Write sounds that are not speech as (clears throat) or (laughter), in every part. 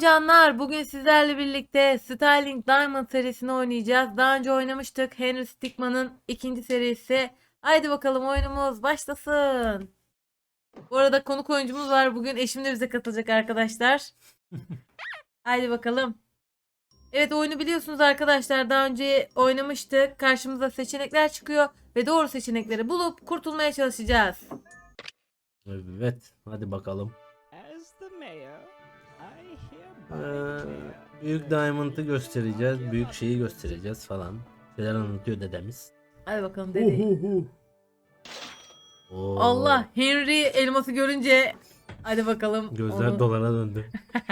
Canlar bugün sizlerle birlikte Styling Diamond serisini oynayacağız. Daha önce oynamıştık. Henry Stickman'ın ikinci serisi. Haydi bakalım oyunumuz başlasın. Bu arada konuk oyuncumuz var. Bugün eşim de bize katılacak arkadaşlar. (laughs) Haydi bakalım. Evet oyunu biliyorsunuz arkadaşlar. Daha önce oynamıştık. Karşımıza seçenekler çıkıyor. Ve doğru seçenekleri bulup kurtulmaya çalışacağız. Evet, hadi bakalım. Ee, büyük Diamond'ı göstereceğiz, büyük şeyi göstereceğiz falan. Şeyler anlatıyor dedemiz. Hadi bakalım. Uhuhu. Oo, Allah Henry elması görünce hadi bakalım. Gözler onu- dolara döndü. (laughs)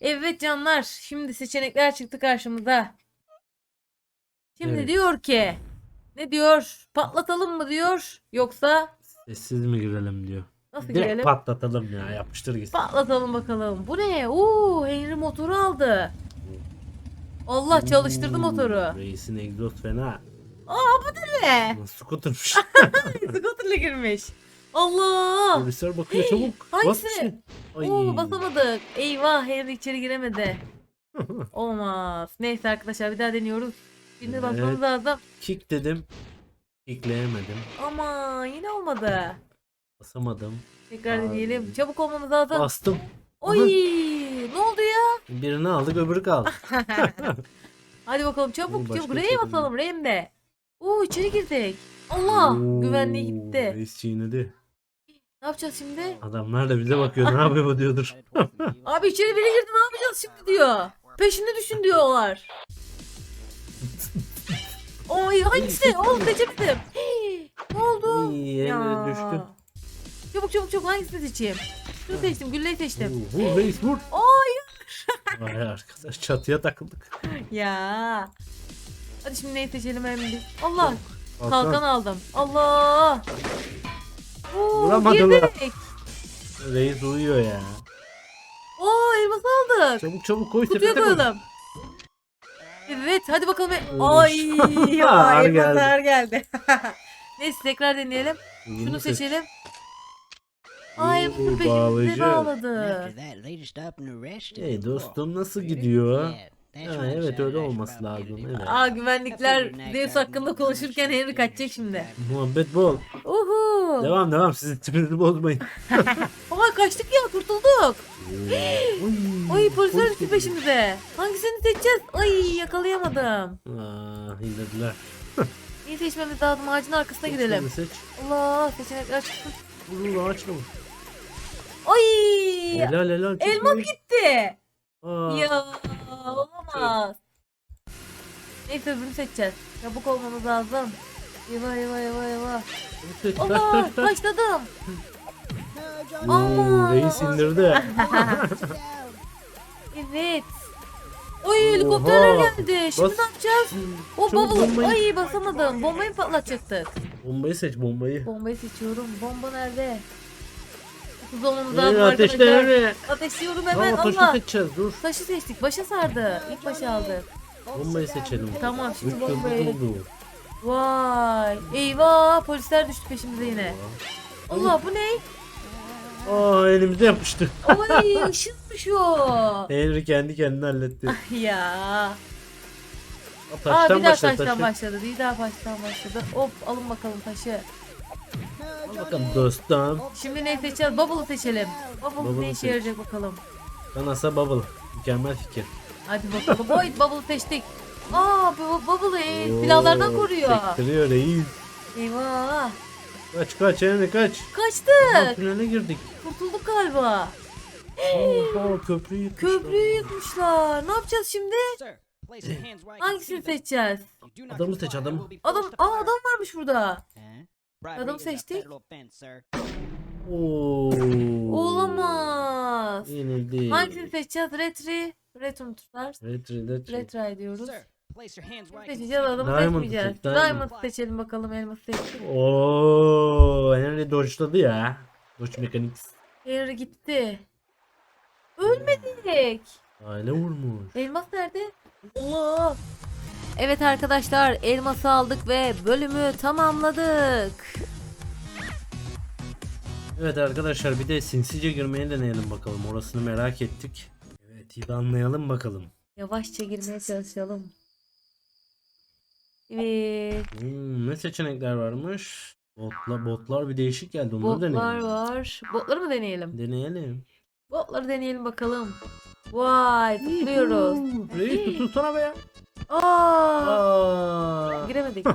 Evet canlar şimdi seçenekler çıktı karşımıza. Şimdi Evet. diyor ki ne diyor patlatalım mı diyor yoksa Sessiz mi girelim diyor. Nasıl Direkt girelim? patlatalım ya, yapıştır gitsin. Patlatalım bakalım. Bu ne? Oo Henry motoru aldı. Allah çalıştırdı motoru. Reisin egzoz fena. Ne? Scooter'mış. (laughs) Scooter'la girmiş. Allah. Polisler bakıyor çabuk. Bas Hangisi? bir şey. Ay. Oo basamadık. Eyvah Henry içeri giremedi. Olmaz. Neyse arkadaşlar bir daha deniyoruz. Şimdi Evet. basmamız lazım. Kick dedim. Kickleyemedim. Ama yine olmadı. Basamadım. Tekrar Abi. deneyelim. Çabuk olmamız lazım. Bastım. Oy! Ne oldu ya? Birini aldık öbürü kaldı. (laughs) Hadi bakalım çabuk başka çabuk. R'ye şey basalım. R'ye de. Oo içeri girdik. Allah! Oo, Güvenliğe gitti. Reis çiğnedi. Ne yapacağız şimdi? Adamlar da bize bakıyor. Ne yapıyor bu diyordur. (laughs) Abi içeri biri girdi ne yapacağız şimdi diyor. Peşinde düşün diyorlar. Oy hangisi? Oğlum. Hii, (gasps) ne oldu? İyi, Emre düştü. Çabuk çabuk çabuk hangisini seçeyim? Şunu seçtim. Gülleyi seçtim. Vur reis vur. Ay Vay arkadaş çatıya takıldık. (laughs) ya. Hadi şimdi neyi seçelim hem bir. Allah. Kalkan. Kalkan aldım. Allah. Oo, Vuramadılar. girdik. Reis uyuyor ya. Oo elmas aldık. Çabuk çabuk koy Kutuya sepete koy. koyalım. Evet hadi bakalım. Oo, Ay (laughs) ya Ağır elmaslar geldi. (laughs) Neyse tekrar deneyelim. Şunu seçelim. Ay Oo, peşimize bağlayıcı. bağladı. After that, they just stopped and arrested Hey dostum nasıl gidiyor? Yeah, that's Ha, what I'm evet saying, öyle that's olması what I'm lazım. Evet. Aa güvenlikler Zeus hakkında konuşurken Henry kaçacak şimdi. Muhabbet bol. Uhu. Devam devam sizin tipinizi bozmayın. (laughs) Aa kaçtık ya kurtulduk. (gasps) Ay polisler geliyor. peşimize. Hangisini seçeceğiz? Ay yakalayamadım. Aa, hilediler. İyi seçmemiz lazım. Ağacın arkasına gidelim. Seç. Allah seçenekler çıktı. Vurun ağaçla vur. Ay Helal helal. çok elmas iyi. gitti. Aa, Ya olamaz. Neyse öbürünü seçeceğiz. Çabuk olmamız lazım. Eyvah eyvah eyvah eyvah. Allah (laughs) başladım. Oo, Aman. reis indirdi. (laughs) Evet. Oy helikopterler Oha. geldi. Şimdi Bas. ne yapacağız? O Çabuk bombayı- Ay basamadım. Bombayı patlatacaktık? Bombayı seç bombayı. Bombayı seçiyorum. Bomba nerede? Nereye lazım ateşle nereye? Ateşliyorum hemen taşı Allah. seçeceğiz dur. Taşı seçtik. Başa sardı. İlk başa aldık. Bombayı seçelim. Tamam Üç şimdi yıldız bombayı. oldu. Vay. Eyvah. Polisler düştü peşimize yine. Allah bu ne? Aa elimize yapıştı. Ay (laughs) ışınmış o. Henry kendi kendine halletti. ya. Aa, Taştan bir daha başla taştan taşı. başladı. Bir daha taştan başladı. Hop alın bakalım taşı. Al bakalım dostum. Şimdi ne seçeceğiz? Bubble'ı seçelim. Bubble Bubble'ı ne işe seç. yarayacak bakalım. Kanasa bubble. Mükemmel fikir. Hadi bakalım. Oy Bubble'ı seçtik. Aa bu Bubble'ı e, silahlardan Oo, koruyor. Sektiriyor reis. Eyvah. Kaç kaç Henry kaç. Aa, Kaçtık. tünele girdik. Kurtulduk galiba. Oha köprüyü yıkmışlar. Köprüyü yıkmışlar. Ne yapacağız şimdi? Hangisini seçeceğiz? Adamı seç, adamı. Adam, aa adam varmış burada. Huh? Bribery Adamı is a seçtik. Oo. Olamaz. Yenildi. Hangisini seçeceğiz? Retri. Retro tutar. Retri retri. Retry diyoruz. Seçeceğiz adamı Diamond seçmeyeceğiz. seç, Diamond. Diamond seçelim bakalım elması seçtik. Oo, Henry dodge'ladı ya. Dodge Mechanics. Henry gitti. Ölmedik. Aile vurmuş. Elmas nerede? Allah. Evet arkadaşlar elması aldık ve bölümü tamamladık. Evet arkadaşlar bir de sinsice girmeye deneyelim bakalım. Orasını merak ettik. Evet iyi de anlayalım bakalım. Yavaşça girmeye çalışalım. Evet. Hmm, ne seçenekler varmış? Botla, botlar bir değişik geldi. Onları Botlar deneyelim. var. Botları mı deneyelim? Deneyelim. Botları deneyelim bakalım. Vay tıklıyoruz. Reis tutunsana be ya. Aa, Aa. giremedik.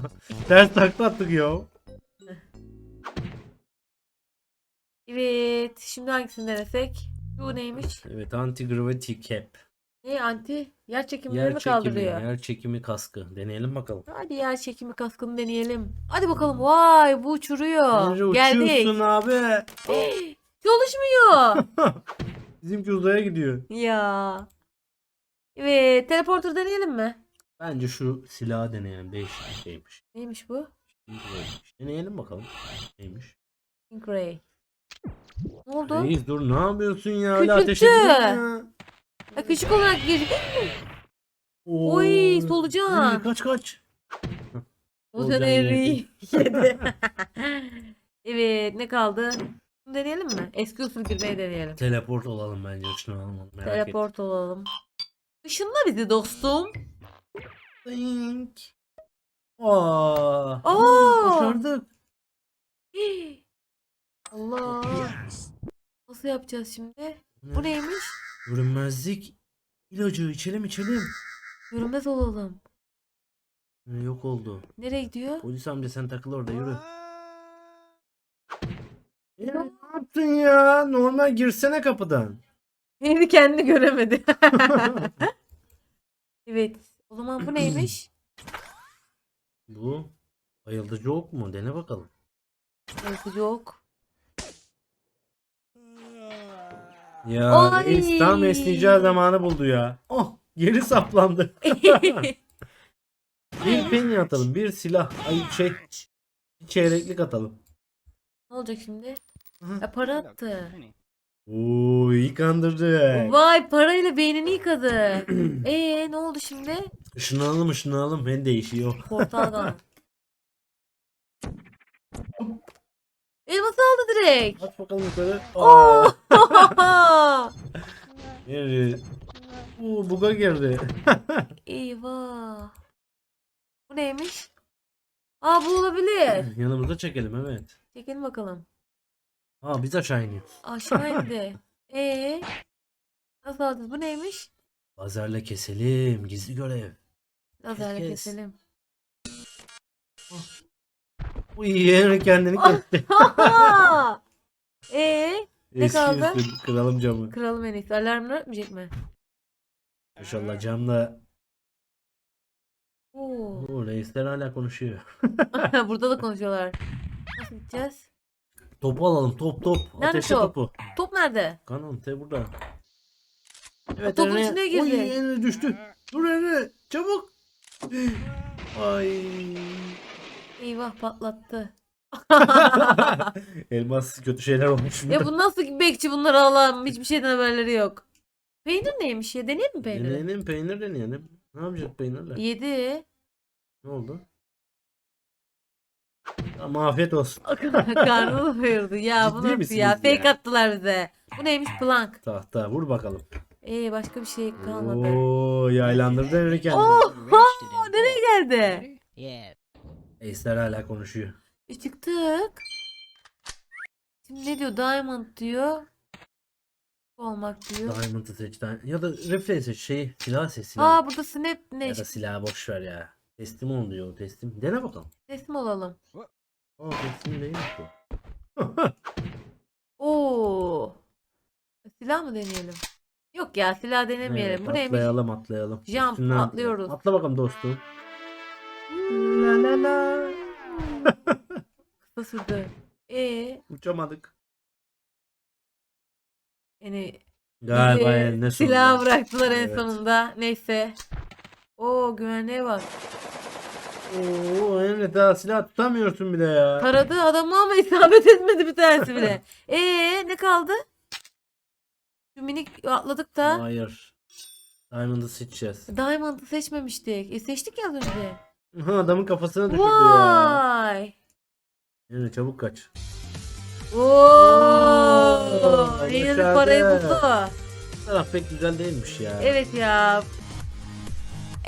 (laughs) Ters takla attık ya. Evet. Şimdi hangisini denesek? Bu neymiş? Evet anti-gravity cap. Ne anti? Yer çekimini Yer mi çekimi, kaldırıyor? yer çekimi kaskı. Deneyelim bakalım. Hadi yer çekimi kaskını deneyelim. Hadi bakalım. Vay bu uçuruyor. Nereye Geldik. uçuyorsun abi? (gasps) Çalışmıyor. (laughs) Bizimki uzaya gidiyor. ya. Evet. Teleporter deneyelim mi? Bence şu silahı deneyelim. Değişik bir şeymiş. Neymiş bu? Neymiş? Deneyelim bakalım. Neymiş? Pink Ray. Ne oldu? Reis dur ne yapıyorsun ya? Öyle ateş Küçülttü. ediyorsun ya. Küçük olarak gir. Oo. Oy, solucan. Reis, Kaç kaç. O Solucan yedi. (laughs) yedi. evet ne kaldı? Bunu deneyelim mi? Eski usul girmeyi deneyelim. Teleport olalım bence. Şunu alalım. Merak. Teleport olalım. Işınla bizi dostum. Think. Aa. Aa! Başardık. (gasps) Allah. Nasıl yapacağız şimdi? Bu neymiş? Görünmezlik ilacı içelim içelim. Görünmez olalım. Ee, Yok oldu. Nereye gidiyor? Polis amca sen takıl orada yürü. Ya ne yaptın ya? Normal girsene kapıdan. Kendi kendini göremedi. (laughs) evet. O zaman bu neymiş? Bu bayıldıcı ok mu? Dene bakalım. Evet, yok. Ya Ay. tam esneyeceği zamanı buldu ya. Oh geri saplandı. (laughs) bir penny atalım. Bir silah. Ay şey. Bir çeyreklik atalım. ne olacak şimdi? Ya para attı. Oo iyi kandırdı. Vay parayla beynini yıkadı. (clears throat) Ee ne oldu şimdi? Işınlanalım ışınlanalım. Ben değişiyor. Portaldan. (laughs) Elması aldı direkt. Aç bakalım yukarı. Aa. Oo! (laughs) Nereye? Oo buga girdi. (laughs) Eyvah. Bu neymiş? Aa bu olabilir. Yanımıza çekelim evet. Çekelim bakalım. Aa biz aşağı iniyoruz. Aşağı indi. Ee? Nasıl aldınız? Bu neymiş? Lazerle keselim. Gizli görev. Lazerle Kes. keselim. Bu yeğeni kendini kesti. Aha! (laughs) Ee? Ne Eski kaldı? usul kıralım camı. Kralım en iyisi. Alarmını ötmeyecek mi? İnşallah camla. Oo. Oo, reisler hala konuşuyor. (laughs) Burada da konuşuyorlar. Nasıl gideceğiz? Topu alalım top top. Nerede Ateşle top? topu. Top nerede? Kanan te burada. Evet topun Emre. içine girdi. Oy Emre düştü. Dur Emre çabuk. Ay. Eyvah patlattı. (laughs) Elmas kötü şeyler olmuş. ya bu nasıl bekçi bunları Allah'ım hiçbir şeyden haberleri yok. Peynir neymiş ya? Deneyelim mi peyniri? Deneyelim peynir deneyelim. Ne yapacağız peynirle? Yedi. Ne oldu? Ama afiyet olsun. (laughs) Karnını doyurdu. Ya bu Ciddi nasıl misiniz ya? Fake ya? attılar bize. Bu neymiş plank? Tahta vur bakalım. Ee başka bir şey kalmadı. Oo yaylandırdı Emre kendini. Oh! nereye geldi? Yeah. Reisler hala konuşuyor. E çıktık. Şimdi ne diyor? Diamond diyor. Olmak diyor. Diamond'ı seç. Diamond- Ya da reflex seç. Şey silah seç. Silah. Aa burada snap ne? ya da silahı boş ver ya. Teslim ol diyor. Teslim. Dene bakalım. Teslim olalım. Aa teslim değil bu. (laughs) Oo. Silah mı deneyelim? Yok ya silah denemeyelim. Evet, Bu neymiş? atlayalım atlayalım. Jump, Üstünden atlıyoruz. Atla bakalım dostum. La la la. Kısa sürdü. Ee, Uçamadık. yani Galiba bizi eline silah sonunda. bıraktılar en Evet. sonunda. Neyse. Oo güvenliğe bak. Oo Emre daha silah tutamıyorsun bile ya. Taradı adamı ama isabet etmedi bir tanesi bile. (laughs) Ee ne kaldı? Şu minik atladık da. Hayır. Diamond'ı seçeceğiz. Diamond'ı seçmemiştik. E seçtik ya az önce. Adamın kafasına düşürdü ya. Vay. Çabuk kaç. Oo. başardı. Yeni parayı buldu. taraf pek güzel değilmiş ya. Evet ya.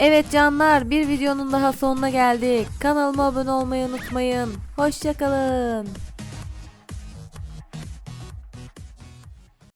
Evet canlar bir videonun daha sonuna geldik. Kanalıma abone olmayı unutmayın. Hoşçakalın.